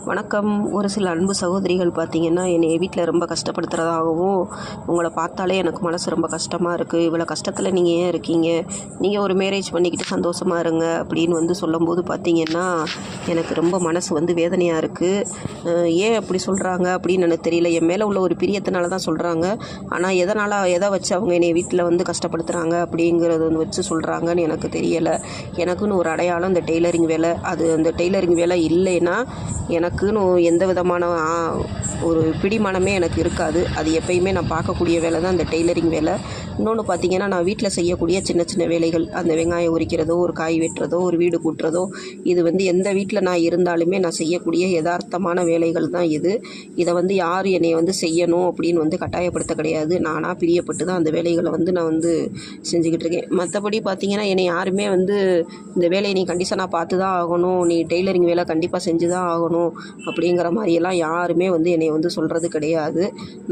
வணக்கம். ஒரு சில அன்பு சகோதரிகள் பார்த்தீங்கன்னா என்னை வீட்டில் ரொம்ப கஷ்டப்படுத்துகிறதாகவும் உங்களை பார்த்தாலே எனக்கு மனசு ரொம்ப கஷ்டமாக இருக்குது இவ்வளோ கஷ்டத்தில் நீங்கள் ஏன் இருக்கீங்க? நீங்கள் ஒரு மேரேஜ் பண்ணிக்கிட்டு சந்தோஷமாக இருங்க அப்படின்னு வந்து சொல்லும்போது பார்த்தீங்கன்னா எனக்கு ரொம்ப மனசு வந்து வேதனையாக இருக்குது ஏன் அப்படி சொல்கிறாங்க அப்படின்னு எனக்கு தெரியல. என் மேலே உள்ள ஒரு பிரியத்தினால தான் சொல்கிறாங்க ஆனால் எதனால் எதை வச்சு அவங்க என்னை வீட்டில் வந்து கஷ்டப்படுத்துகிறாங்க அப்படிங்கிறத வந்து வச்சு சொல்கிறாங்கன்னு எனக்கு தெரியலை. எனக்குன்னு ஒரு அடையாளம் இந்த டெய்லரிங் வேலை. அது அந்த டெய்லரிங் வேலை இல்லைன்னா எனக்குன்னு எந்த விதமான ஒரு பிடிமானமே எனக்கு இருக்காது. அது எப்பயுமே நான் பார்க்கக்கூடிய வேலை தான் இந்த டெய்லரிங் வேலை. இன்னொன்று பார்த்தீங்கன்னா நான் வீட்டில் செய்யக்கூடிய சின்ன சின்ன வேலைகள். அந்த வெங்காயம் உரிக்கிறதோ ஒரு காய் வெட்டுறதோ ஒரு வீடு கூட்டுறதோ இது வந்து எந்த வீட்டில் நான் இருந்தாலுமே நான் செய்யக்கூடிய யதார்த்தமான வேலைகள் தான் இது. இதை வந்து யார் என்னை வந்து செய்யணும் அப்படின்னு வந்து கட்டாயப்படுத்த கிடையாது. நானாக பிரியப்பட்டு தான் அந்த வேலைகளை வந்து நான் வந்து செஞ்சுக்கிட்டு இருக்கேன். மற்றபடி பார்த்தீங்கன்னா என்னை யாருமே வந்து இந்த வேலையை நீ கண்டிஷனாக பார்த்து தான் ஆகணும். நீ டெய்லரிங் வேலை கண்டிப்பாக செஞ்சு தான் ஆகணும் அப்படிங்கிற மாதிரியெல்லாம் யாருமே வந்து என்னை வந்து சொல்கிறது கிடையாது.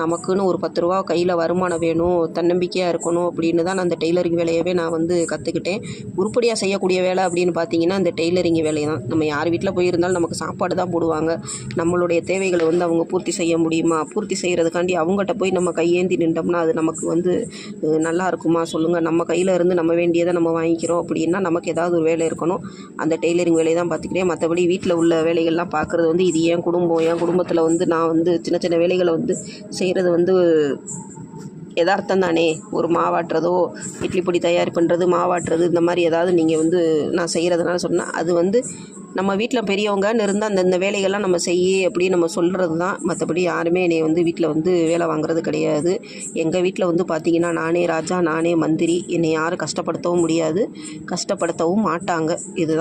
நமக்குன்னு ஒரு பத்து ரூபா கையில் வருமானம் வேணும். தன்னம்பிக்கையாக இருக்கணும் அப்படின்னு தான் நான் அந்த டெய்லரிங் வேலையவே நான் வந்து கற்றுக்கிட்டேன் உருப்படியாக செய்யக்கூடிய வேலை அப்படின்னு பார்த்தீங்கன்னா அந்த டெய்லரிங் வேலை தான். நம்ம யார் வீட்டில் போயிருந்தாலும் நமக்கு சாப்பாடு தான் போடுவாங்க. நம்மளுடைய தேவைகளை வந்து அவங்க பூர்த்தி செய்ய முடியுமா? பூர்த்தி செய்கிறதுக்காண்டி அவங்ககிட்ட போய் நம்ம கையேந்தி நின்றோம்னா அது நமக்கு வந்து நல்லா இருக்குமா? சொல்லுங்கள் நம்ம கையில் இருந்து நம்ம வேண்டியதை நம்ம வாங்கிக்கிறோம் அப்படின்னா நமக்கு ஏதாவது ஒரு வேலை இருக்கணும். அந்த டெய்லரிங் வேலையை தான் பார்த்துக்கிறேன் மற்றபடி வீட்டில் உள்ள வேலைகள்லாம் பார்க்குறது வந்து இது என் குடும்பம். என் குடும்பத்தில் வந்து நான் வந்து சின்ன சின்ன வேலைகளை வந்து செய்கிறது வந்து யதார்த்தம் தானே ஒரு மாவாட்டுறதோ இட்லி பொடி தயார் பண்ணுறது மாவாட்டுறது இந்த மாதிரி ஏதாவது நீங்கள் வந்து நான் செய்கிறதுனால சொன்னால் அது வந்து நம்ம வீட்டில் பெரியவங்கன்னு இருந்தால் அந்தந்த வேலைகள்லாம் நம்ம செய்ய அப்படின்னு நம்ம சொல்கிறது தான் மற்றபடி யாருமே என்னை வந்து வீட்டில் வந்து வேலை வாங்குறது கிடையாது. எங்கள் வீட்டில் வந்து பார்த்திங்கன்னா நானே ராஜா நானே மந்திரி. என்னை யாரும் கஷ்டப்படுத்தவும் முடியாது. கஷ்டப்படுத்தவும் மாட்டாங்க. இதுதான்